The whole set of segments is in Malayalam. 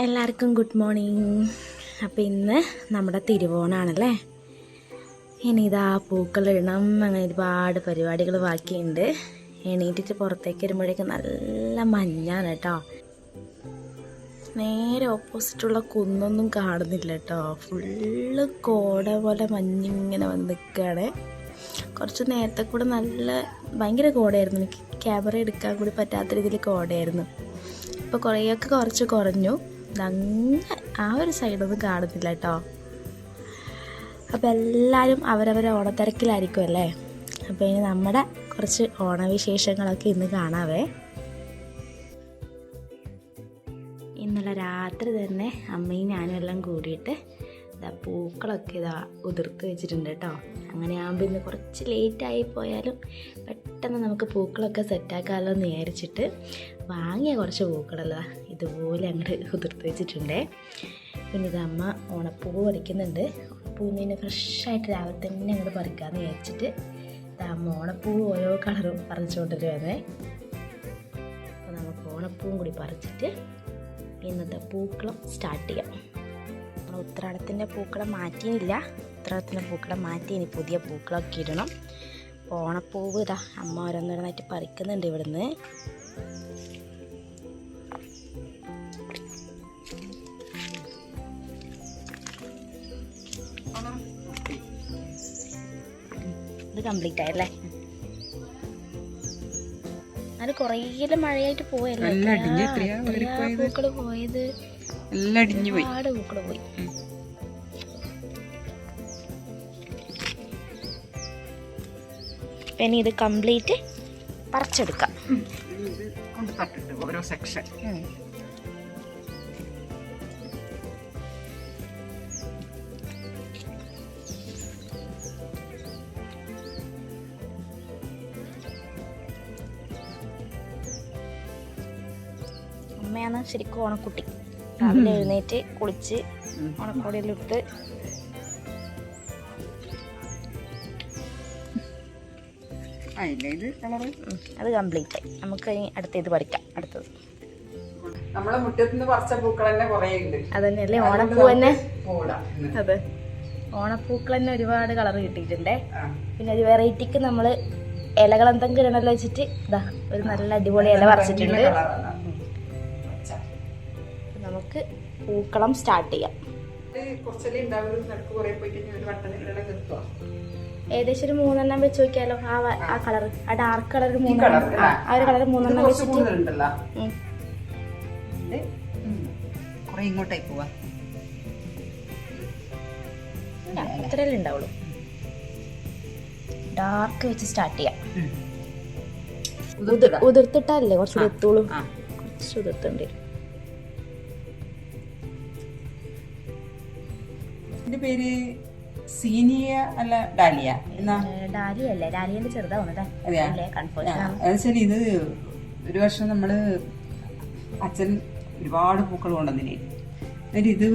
എല്ലാവർക്കും ഗുഡ് മോർണിംഗ്. അപ്പോൾ ഇന്ന് നമ്മുടെ തിരുവോണാണല്ലേ? ഇനി ഇതാ പൂക്കളിടണം അങ്ങനെ ഒരുപാട് പരിപാടികൾ ബാക്കിയുണ്ട്. എണീറ്റിട്ട് പുറത്തേക്ക് വരുമ്പോഴേക്കും നല്ല മഞ്ഞാണ് കേട്ടോ. നേരെ ഓപ്പോസിറ്റുള്ള കുന്നൊന്നും കാണുന്നില്ല കേട്ടോ. ഫുള്ള് കോട പോലെ മഞ്ഞിങ്ങനെ വന്ന് നിൽക്കുകയാണ് കുറച്ച് നേരത്തെ കൂടെ നല്ല ഭയങ്കര കോടയായിരുന്നു. എനിക്ക് ക്യാമറ എടുക്കാൻ കൂടി പറ്റാത്ത രീതിയിൽ കോടയായിരുന്നു. ഇപ്പോൾ കുറേയൊക്കെ കുറച്ച് കുറഞ്ഞു. അങ്ങ് ആ ഒരു സൈഡൊന്നും കാണുന്നില്ല കേട്ടോ അപ്പോൾ എല്ലാവരും അവരവരെ ഓണത്തിരക്കിലായിരിക്കും അല്ലേ? അപ്പോൾ ഇനി നമ്മുടെ കുറച്ച് ഓണവിശേഷങ്ങളൊക്കെ ഇന്ന് കാണാവേ. ഇന്നലെ രാത്രി തന്നെ അമ്മയും ഞാനും എല്ലാം കൂടിയിട്ട് ഇതാ പൂക്കളൊക്കെ ഇതാ ഉതിർത്ത് വെച്ചിട്ടുണ്ട് കേട്ടോ അങ്ങനെ ആകുമ്പോൾ ഇന്ന് കുറച്ച് ലേറ്റായി പോയാലും പെട്ടെന്ന് നമുക്ക് പൂക്കളൊക്കെ സെറ്റാക്കാമല്ലോ എന്ന് വിചാരിച്ചിട്ട് വാങ്ങിയ കുറച്ച് പൂക്കളല്ല ഇതുപോലെ അങ്ങോട്ട് ഉതിർത്ത് വെച്ചിട്ടുണ്ടേ. പിന്നെ ഇത് അമ്മ ഓണപ്പൂവ് പറിക്കുന്നുണ്ട്. ഓണപ്പൂവിന് ഫ്രഷായിട്ട് രാവിലെ തന്നെ അങ്ങോട്ട് പറിക്കാമെന്ന് വിചാരിച്ചിട്ട് അമ്മ ഓണപ്പൂവ് ഓരോ കളറും പറിച്ചുകൊണ്ടിരുവന്നേ അപ്പോൾ നമുക്ക് ഓണപ്പൂവും കൂടി പറിച്ചിട്ട് ഇന്നത്തെ പൂക്കളം സ്റ്റാർട്ട് ചെയ്യാം. ഉത്രാടത്തിന്റെ പൂക്കളെ മാറ്റിയില്ല. ഉത്രാടത്തിന്റെ പൂക്കളെ മാറ്റി ഇനി പുതിയ പൂക്കളൊക്കെ ഇടണം. ഓണപ്പൂവ് ഇതാ അമ്മ ഓരോന്നോരോന്നായിട്ട് പറിക്കുന്നുണ്ട് ഇവിടുന്ന്. ഇത് കംപ്ലീറ്റ് ആയല്ലേ അത് കുറേ മഴയായിട്ട് പോയല്ലേ? പൂക്കൾ പോയത്? എല്ലാം പൂക്കൾ പോയി. പിന്നെ ഇത് കംപ്ലീറ്റ് പറിച്ചെടുക്കാം. ഓരോ സെക്ഷൻ. അമ്മയാണ് ശരിക്കും ഓണക്കുട്ടി. രാവിലെ എഴുന്നേറ്റ് കുളിച്ച് ഓണക്കോടിയിലിട്ട് അത് കംപ്ലീറ്റ് ആയി നമുക്ക് ഇനി അടുത്തേത് പറിക്കാം. അടുത്തത്. നമ്മളെ മുറ്റത്തുനിന്ന് പറിച്ച പൂക്കൾ തന്നെ കുറേ ഉണ്ട് അതന്നെയല്ലേ ഓണപ്പൂ തന്നെ. അതെ. ഓണപ്പൂക്കൾ തന്നെ ഒരുപാട് കളർ കിട്ടിയിട്ടുണ്ട്. പിന്നെ ഒരു വെറൈറ്റിക്ക് നമ്മൾ ഇലകൾ എന്തെങ്കിലും ഇടണല്ലോ വെച്ചിട്ട്. ഇതാ ഒരു നല്ല അടിപൊളി ഇല പറിച്ചിട്ടുണ്ട്. നമുക്ക് പൂക്കളം സ്റ്റാർട്ട് ചെയ്യാം. ഇത് കുറച്ചല്ലേ ഉണ്ടാവുള്ളൂ. നടുക്ക് കുറേ പോയി കഴിഞ്ഞാൽ ഒരു വട്ടത്തിലുള്ള നിർത്തുക ഏകദേശം ഒരു മൂന്നെണ്ണം വെച്ച് നോക്കിയാലോ? ആ ആ കളർ ആ ഡാർക്ക് കളർ മൂന്നെണ്ണം. ആ, ഒരു കളർ മൂന്നെണ്ണം വെച്ചിട്ട് ഇങ്ങോട്ടേക്ക് പോവാ. ഇല്ല, ഇത്രയല്ലേ ഉണ്ടാവുള്ളൂ. ഡാർക്ക് വെച്ച് സ്റ്റാർട്ട് ചെയ്യാം. ഉതിർത്തിടാം. ഉതിർത്തിട്ടല്ലേ? കുറച്ചുകൂടി എത്തുള്ളൂ. കുറച്ച് ഉതിർത്തുണ്ട് ഇതിന്റെ പേര് സീനിയ അല്ല ഡാലിയ? എന്നാ? ഡാലിയ അല്ലേ? ഡാലിയന്റെ ചെറുതാവുന്നതാ ശരി. ഇത് ഒരു വർഷം നമ്മൾ അച്ഛൻ ഒരുപാട് പൂക്കൾ കൊണ്ടുവന്നില്ലേ എന്നിട്ട് ഇത്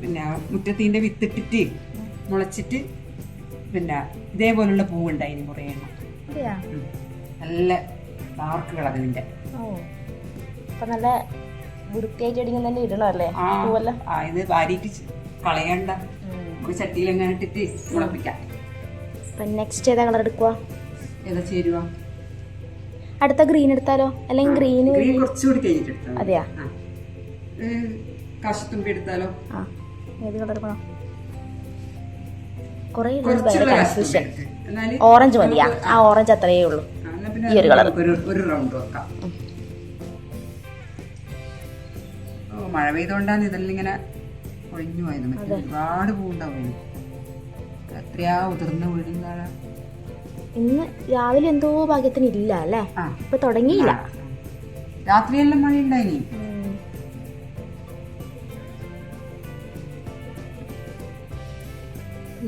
പിന്നെ മുറ്റത്തിന്റെ വിത്തിട്ടിട്ട് മുളച്ചിട്ട് പിന്നെ ഇതേപോലുള്ള പൂവുണ്ടായിന് കുറേ എണ്ണം. നല്ല ഡാർക്ക് കളർ ഇതിന്റെ നല്ല വൃത്തിയായിട്ട് ഇടണം അല്ലേ? ആ ഇത് വാരിയിട്ട് കളയണ്ട. നമുക്ക് ചട്ടിയിൽ എങ്ങനെ ഇട്ടിട്ട് മുളപ്പിക്കാം. അപ്പൊ നെക്സ്റ്റ് ഏതാ കളർ എടുക്കുക ഏതാ ചേരുവ? അടുത്ത ഗ്രീൻ എടുത്താലോ? അല്ലെങ്കിൽ ഗ്രീൻ ഗ്രീൻ കുറച്ചുകൂടി കഴിഞ്ഞിട്ട് എടുത്താൽ അതെയാ? കാശത്തുമ്പി എടുത്താലോ? ആ. ഏത് കളർ എടുക്കണം? കുറേ കൺഫ്യൂഷൻ ഓറഞ്ച് മതിയാ. ആ ഓറഞ്ച് അത്രയേ ഉള്ളൂ. ഈ ഒരു കളർ ഒരു റൗണ്ട് വെക്കാം. മഴ പെയ്തുകൊണ്ടാണ് ഇതെല്ലാം ഇങ്ങനെ പോയത്. മറ്റേ ഒരുപാട് പൂണ്ടാവും എത്രയാ ഉതിർന്ന വീഴുന്നതാ ഇന്ന് രാവിലെ എന്തോ ഭാഗ്യത്തിന് ഇല്ല അല്ലേ? ഇപ്പൊ തുടങ്ങിയില്ല. രാത്രിയെല്ലാം മഴ ഉണ്ടായി.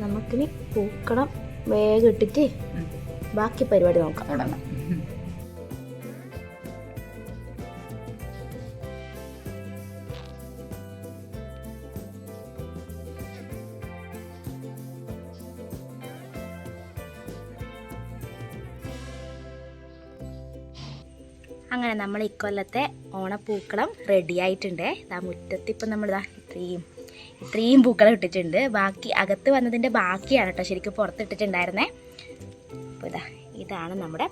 നമുക്കിനി പൂക്കണം. വേഗം ഇട്ടിട്ട് ബാക്കി പരിപാടി നോക്കാം. തുടങ്ങാം. അങ്ങനെ നമ്മൾ ഇക്കൊല്ലത്തെ ഓണപ്പൂക്കളം റെഡി ആയിട്ടുണ്ട്. ആ മുറ്റത്ത് ഇപ്പം നമ്മളിതാ ഇത്രയും ഇത്രയും പൂക്കളം ഇട്ടിട്ടുണ്ട്. ബാക്കി അകത്ത് വന്നതിന്റെ ബാക്കിയാണ് കേട്ടോ ശരിക്കും പുറത്തിട്ടിട്ടുണ്ടായിരുന്നേ. അപ്പോൾ ഇതാ ഇതാണ് നമ്മുടെ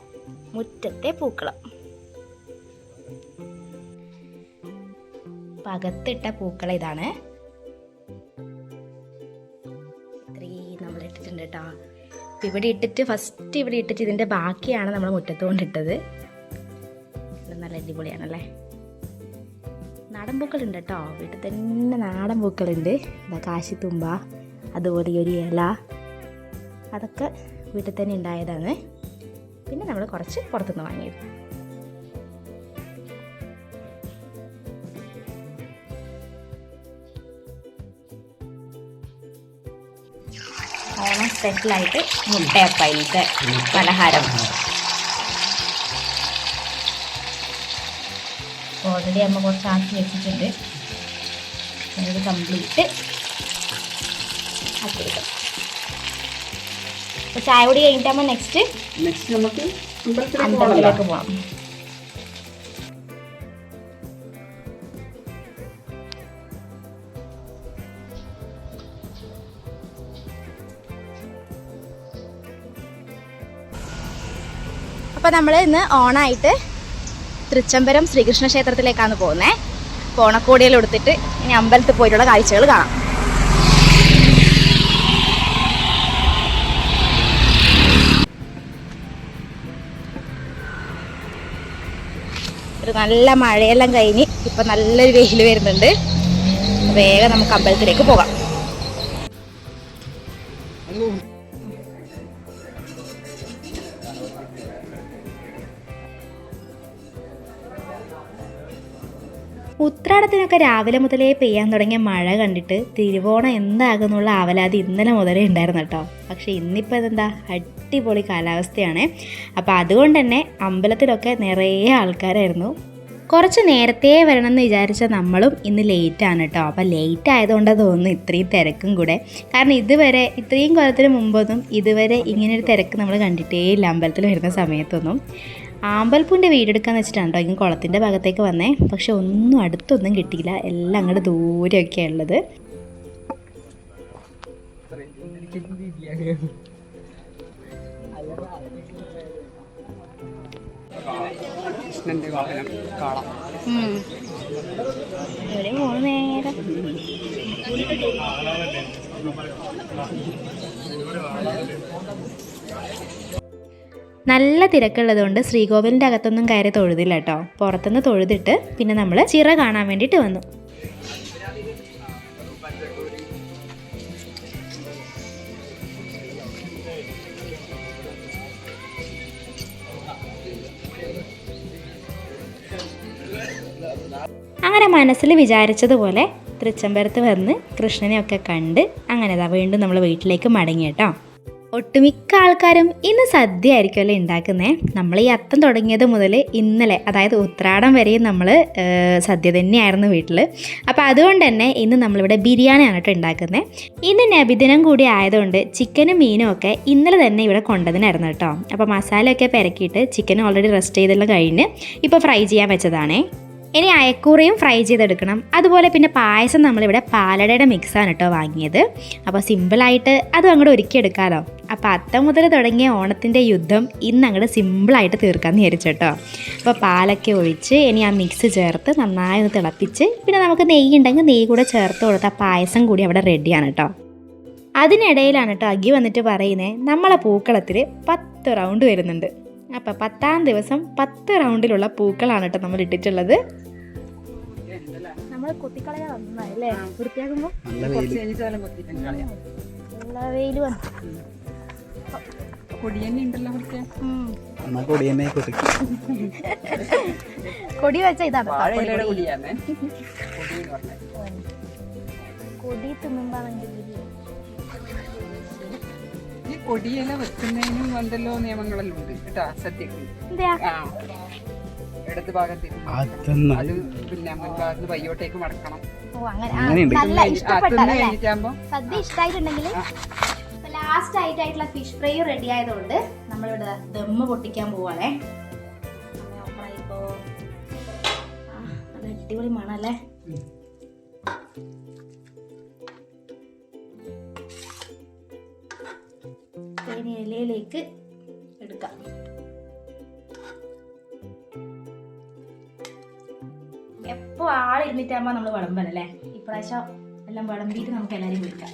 മുറ്റത്തെ പൂക്കളം. അപ്പം അകത്തിട്ട ഇതാണ്. ഇത്രയും നമ്മൾ ഇട്ടിട്ടുണ്ട് കേട്ടോ. ഇവിടെ ഇട്ടിട്ട് ഫസ്റ്റ് ഇവിടെ ഇട്ടിട്ട് ഇതിന്റെ ബാക്കിയാണ് നമ്മൾ മുറ്റത്ത് കൊണ്ടിട്ടത്. നല്ല അടിപൊളിയാണല്ലേ? നാടൻ പൂക്കളുണ്ട് കേട്ടോ വീട്ടിൽ തന്നെ നാടൻ പൂക്കളുണ്ട് ഇതാ കാശിത്തുമ്പ അതുപോലെ ഒരു ഇല. അതൊക്കെ വീട്ടിൽ തന്നെ ഉണ്ടായതാണ്. പിന്നെ നമ്മൾ കുറച്ച് പുറത്തുനിന്ന് വാങ്ങിയത്. ഓണം സ്പെഷ്യലായിട്ട് മുട്ടയപ്പയിലത്തെ പലഹാരം. ഓൾറെഡി അമ്മ കുറച്ച് ആക്കി വെച്ചിട്ടുണ്ട്. അത് കംപ്ലീറ്റ് ആക്കി വെക്കാം അപ്പോൾ ചായ കൂടി കഴിഞ്ഞിട്ടാകുമ്പോൾ നെക്സ്റ്റ് നെക്സ്റ്റ് നമുക്ക് അമ്പലത്തിലേക്ക് അമ്പലത്തിലേക്ക് പോകാം അപ്പോൾ നമ്മൾ ഇന്ന് ഓണായിട്ട് തൃച്ചംബരം ശ്രീകൃഷ്ണ ക്ഷേത്രത്തിലേക്കാണ് പോകുന്നത് അപ്പോൾ എടുത്തിട്ട് ഇനി അമ്പലത്തിൽ പോയിട്ടുള്ള കാഴ്ചകൾ കാണാം. ഒരു നല്ല മഴയെല്ലാം കഴിഞ്ഞ് ഇപ്പം നല്ലൊരു വെയിൽ വരുന്നുണ്ട്. വേഗം നമുക്ക് അമ്പലത്തിലേക്ക് പോകാം. ഉത്രാടത്തിനൊക്കെ രാവിലെ മുതലേ പെയ്യാൻ തുടങ്ങിയ മഴ കണ്ടിട്ട് തിരുവോണം എന്താകുന്നുള്ള ആവലാതി ഇന്നലെ മുതലേ ഉണ്ടായിരുന്നു കേട്ടോ. പക്ഷേ ഇന്നിപ്പോൾ ഇതെന്താ? അടിപൊളി കാലാവസ്ഥയാണ്. അപ്പോൾ അതുകൊണ്ട് തന്നെ അമ്പലത്തിലൊക്കെ നിറയെ ആൾക്കാരായിരുന്നു. കുറച്ച് നേരത്തെ വരണം എന്ന് വിചാരിച്ച നമ്മളും ഇന്ന് ലേറ്റ് ആണ് കേട്ടോ. അപ്പോൾ ലേറ്റ് ആയതുകൊണ്ട് തോന്നുന്നു ഇത്രയും തിരക്കും കൂടെ. കാരണം ഇതുവരെ ഇത്രയും കൊല്ലത്തിന് മുമ്പൊന്നും ഇതുവരെ ഇങ്ങനൊരു തിരക്ക് നമ്മൾ കണ്ടിട്ടേ ഇല്ല അമ്പലത്തിൽ വരുന്ന സമയത്തൊന്നും. ആമ്പൽപ്പൂന്റെ വീടെടുക്കാന്ന് വെച്ചിട്ടാണ് കേട്ടോ ഇങ്ങനെ കുളത്തിന്റെ ഭാഗത്തേക്ക് വന്നേ. പക്ഷെ ഒന്നും അടുത്തൊന്നും കിട്ടിയില്ല. എല്ലാം അങ്ങോട്ട് ദൂരെയൊക്കെയാണ് ഉള്ളത്. നേരം. നല്ല തിരക്കുള്ളതുകൊണ്ട് ശ്രീകോവിലിന്റെ അകത്തൊന്നും കയറി തൊഴുതില്ല കേട്ടോ. പുറത്തുനിന്ന് തൊഴുതിട്ട് പിന്നെ നമ്മൾ ചിറ കാണാൻ വേണ്ടിയിട്ട് വന്നു. അങ്ങനെ മനസ്സിൽ വിചാരിച്ചതുപോലെ തൃച്ചംബരത്ത് വന്ന് കൃഷ്ണനെയൊക്കെ കണ്ട് അങ്ങനെ വീണ്ടും നമ്മൾ വീട്ടിലേക്ക് മടങ്ങി കേട്ടോ. ഒട്ടുമിക്ക ആൾക്കാരും ഇന്ന് സദ്യ ആയിരിക്കുമല്ലോ ഉണ്ടാക്കുന്നത് നമ്മൾ ഈ അത്തം തുടങ്ങിയത് മുതൽ ഇന്നലെ അതായത് ഉത്രാടം വരെയും നമ്മൾ സദ്യ തന്നെയായിരുന്നു വീട്ടിൽ. അപ്പോൾ അതുകൊണ്ട് തന്നെ ഇന്ന് നമ്മളിവിടെ ബിരിയാണിയാണ് കേട്ടോ ഉണ്ടാക്കുന്നത് ഇന്ന് നബിദിനം കൂടി ആയതുകൊണ്ട് ചിക്കനും മീനും ഒക്കെ ഇന്നലെ തന്നെ ഇവിടെ കൊണ്ടതിനായിരുന്നു കേട്ടോ. അപ്പോൾ മസാലയൊക്കെ പെരക്കിയിട്ട് ചിക്കൻ ഓൾറെഡി റെസ്റ്റ് ചെയ്തെല്ലാം കഴിഞ്ഞ് ഇപ്പോൾ ഫ്രൈ ചെയ്യാൻ വെച്ചതാണേ. ഇനി അയക്കൂറയും ഫ്രൈ ചെയ്തെടുക്കണം. അതുപോലെ പിന്നെ പായസം നമ്മളിവിടെ പാലടയുടെ മിക്സാണ് കേട്ടോ വാങ്ങിയത്. അപ്പോൾ സിമ്പിളായിട്ട് അതും അങ്ങോട്ട് ഒരുക്കിയെടുക്കാമല്ലോ അപ്പോൾ അത്തം മുതൽ തുടങ്ങിയ ഓണത്തിന്റെ യുദ്ധം ഇന്ന് അങ്ങോട്ട് സിമ്പിളായിട്ട് തീർക്കാൻ വിചാരിച്ചു കേട്ടോ അപ്പോൾ പാലൊക്കെ ഒഴിച്ച് ഇനി ആ മിക്സ് ചേർത്ത് നന്നായി ഒന്ന് തിളപ്പിച്ച് പിന്നെ നമുക്ക് നെയ്യ് ഉണ്ടെങ്കിൽ നെയ്യ് കൂടെ ചേർത്ത് കൊടുത്ത പായസം കൂടി അവിടെ റെഡിയാണ് കേട്ടോ അതിനിടയിലാണ് കേട്ടോ അഗി വന്നിട്ട് പറയുന്നത് നമ്മളെ പൂക്കളത്തിൽ പത്ത് റൗണ്ട് വരുന്നുണ്ട്. അപ്പം പത്താം ദിവസം പത്ത് റൗണ്ടിലുള്ള പൂക്കളാണ് കേട്ടോ നമ്മൾ ഇട്ടിട്ടുള്ളത്. നമ്മൾ കുത്തിക്കളയാ വൃത്തിയാക്കുമ്പോൾ വെയിൽ വന്നു. കൊടി വെച്ച ഇതാണ് വാഴയിലയുടെ കൊടി. തിന്നുമ്പോ കൊടി തിന്നുമ്പാണെങ്കിൽ ഈ കൊടിയില വെക്കുന്നതിനും എന്തെല്ലോ നിയമങ്ങളെല്ലാം ഉണ്ട് കേട്ടാ സദ്യക്ക് എന്താ ആ ഇടത് ഭാഗത്ത് അത് പിന്നെ മുൻഭാഗത്ത് വയ്യോട്ടേക്ക് മടക്കണം. സദ്യ ഇഷ്ടമായിട്ടുണ്ടെങ്കിൽ ലാസ്റ്റ് ആയിട്ടായിട്ടുള്ള ഫിഷ് ഫ്രൈ റെഡി ആയതുകൊണ്ട് നമ്മളിവിടെ ദമ്മ് പൊട്ടിക്കാൻ പോവാണേ. അടിപൊളി മണല്ലേ? ഇലയിലേക്ക് എടുക്കാം. എപ്പോ ആളിരുന്നിട്ടാകുമ്പോ നമ്മൾ വിളമ്പലല്ലേ ഇപ്രാവശ്യം എല്ലാം വിളമ്പിയിട്ട് നമുക്ക് എല്ലാവരും വിളിക്കാം.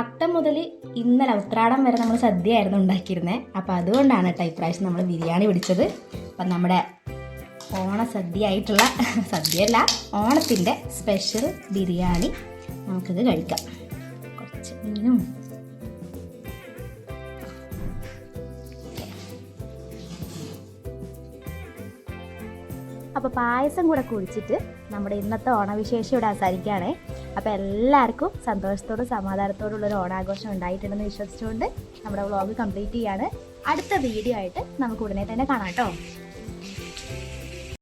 അത്തം മുതൽ ഇന്നലെ ഉത്രാടം വരെ നമ്മൾ സദ്യയായിരുന്നു ഉണ്ടാക്കിയിരുന്നത് അപ്പോൾ അതുകൊണ്ടാണ് കേട്ടോ ഇപ്രാവശ്യം നമ്മൾ ബിരിയാണി പിടിച്ചത്. അപ്പം നമ്മുടെ ഓണ സദ്യ ആയിട്ടുള്ള സദ്യയല്ല ഓണത്തിന്റെ സ്പെഷ്യൽ ബിരിയാണി നമുക്കിത് കഴിക്കാം. അപ്പോൾ പായസം കൂടെ കുടിച്ചിട്ട് നമ്മുടെ ഇന്നത്തെ ഓണവിശേഷം ഇവിടെ അവസാനിക്കുകയാണേ. അപ്പോൾ എല്ലാവർക്കും സന്തോഷത്തോടും സമാധാനത്തോടും ഉള്ള ഒരു ഓണാഘോഷം ഉണ്ടായിട്ടുണ്ടെന്ന് വിശ്വസിച്ചുകൊണ്ട് നമ്മുടെ വ്ളോഗ് കംപ്ലീറ്റ് ചെയ്യാണ്. അടുത്ത വീഡിയോ ആയിട്ട് നമുക്ക് ഉടനെ തന്നെ കാണാം കേട്ടോ.